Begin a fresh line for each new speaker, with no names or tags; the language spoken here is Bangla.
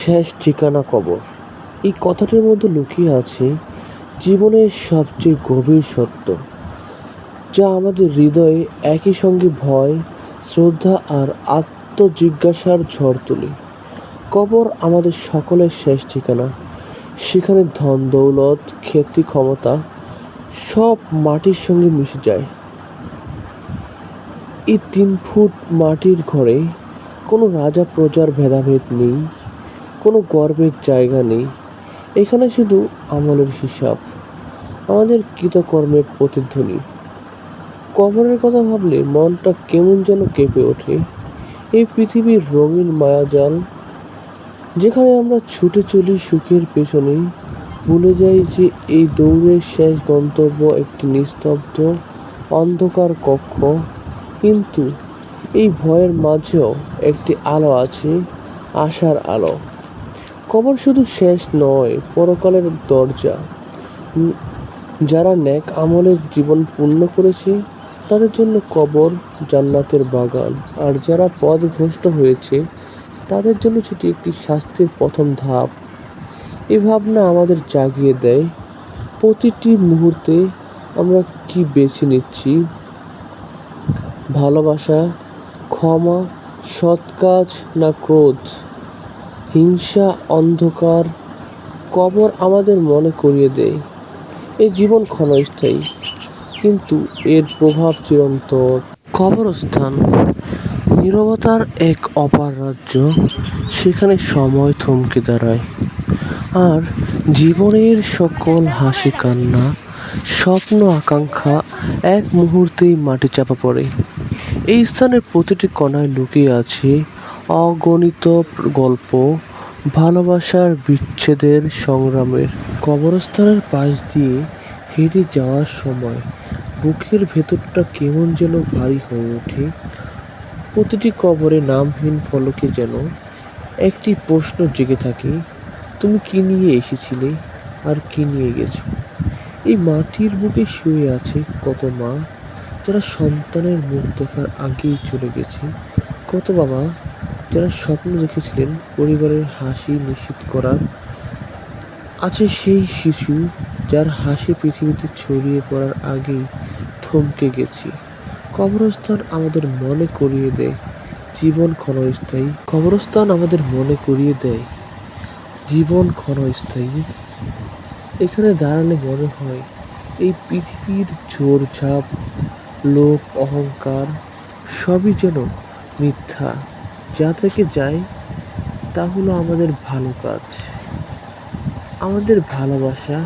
শেষ ঠিকানা কবর। এই কথাটির মধ্যে লুকিয়ে আছে জীবনের সবচেয়ে গভীর সত্য, যা আমাদের হৃদয়ে একই সঙ্গে ভয়, শ্রদ্ধা আর আত্মজিজ্ঞাসার ঝড় তোলে। কবর আমাদের সকলের শেষ ঠিকানা। সেখানে ধন, দৌলত, খ্যাতি, ক্ষমতা সব মাটির সঙ্গে মিশে যায়। এই তিন ফুট মাটির ঘরে কোনো রাজা প্রজার ভেদাভেদ নেই। কোনো গর্বের জায়গা নেই। এখানে শুধু আমলের হিসাব, আমাদের কৃতকর্মের প্রতিধ্বনি। কবরের কথা ভাবলে মনটা কেমন যেন কেঁপে ওঠে। এই পৃথিবীর রঙিন মায়াজাল, যেখানে আমরা ছুটে চলি সুখের পেছনে, ভুলে যাই যে এই দৌড়ের শেষ গন্তব্য একটি নিস্তব্ধ, অন্ধকার কক্ষ। কিন্তু এই ভয়ের মাঝেও একটি আলো আছে, আশার আলো। কবর শুধু শেষ নয়, পরকালের দরজা। যারা ন্যাক আমলের জীবন পূর্ণ করেছে, তাদের জন্য কবর জান্নাতের বাগান। আর যারা পথভ্রষ্ট হয়েছে, তাদের জন্য সেটি একটি শাস্তির প্রথম ধাপ। এ ভাবনা আমাদের জাগিয়ে দেয়, প্রতিটি মুহূর্তে আমরা কি বেছে নিচ্ছি? ভালোবাসা, ক্ষমা, সৎ কাজ না ক্রোধ? হিংসা, অন্ধকার, কবর আমাদের মনে করিয়ে দেয়। এই জীবন ক্ষণস্থায়ী, কিন্তু এর প্রভাব চিরন্তর কবরস্থান, নীরবতার এক অপার রাজ্য, সেখানে সময় থমকে দাঁড়ায়। আর জীবনের সকল হাসি কান্না, স্বপ্ন আকাঙ্ক্ষা এক মুহূর্তেই মাটি চাপা পড়ে। এই স্থানের প্রতিটি কণায় লুকিয়ে আছে অগণিত গল্প, ভালোবাসার বিচ্ছেদের সংগ্রামের কবরস্থানের পাশ দিয়ে হেঁটে যাওয়ার সময় বুকের ভেতরটা কেমন যেন ভারী হয়ে ওঠে। প্রতিটি কবরে নামহীন ফলকে যেন একটি প্রশ্ন জেগে থাকে, তুমি কি নিয়ে এসেছিলে আর কি নিয়ে গেছো? এই মাটির বুকে শুয়ে আছে কত মা, যারা সন্তানের মুখ দেখার আগেই চলে গেছে। কত বাবা যারা স্বপ্ন দেখেছিলেন পরিবারের হাসি নিশ্চিত করার, আছে সেই শিশু যার হাসি পৃথিবীতে ছড়িয়ে পড়ার আগেই থমকে গেছি। কবরস্থান আমাদের মনে করিয়ে দেয়। জীবন ক্ষণস্থায়ী। কবরস্থান আমাদের মনে করিয়ে দেয়। জীবন ক্ষণস্থায়ী। এখানে দাঁড়ালে মনে হয়, এই পৃথিবীর ঝোড় ঝাপ লোভ, অহংকার সবই যেন মিথ্যা। যা থেকে যায় তা হলো আমাদের ভালো কাজ আমাদের ভালোবাসা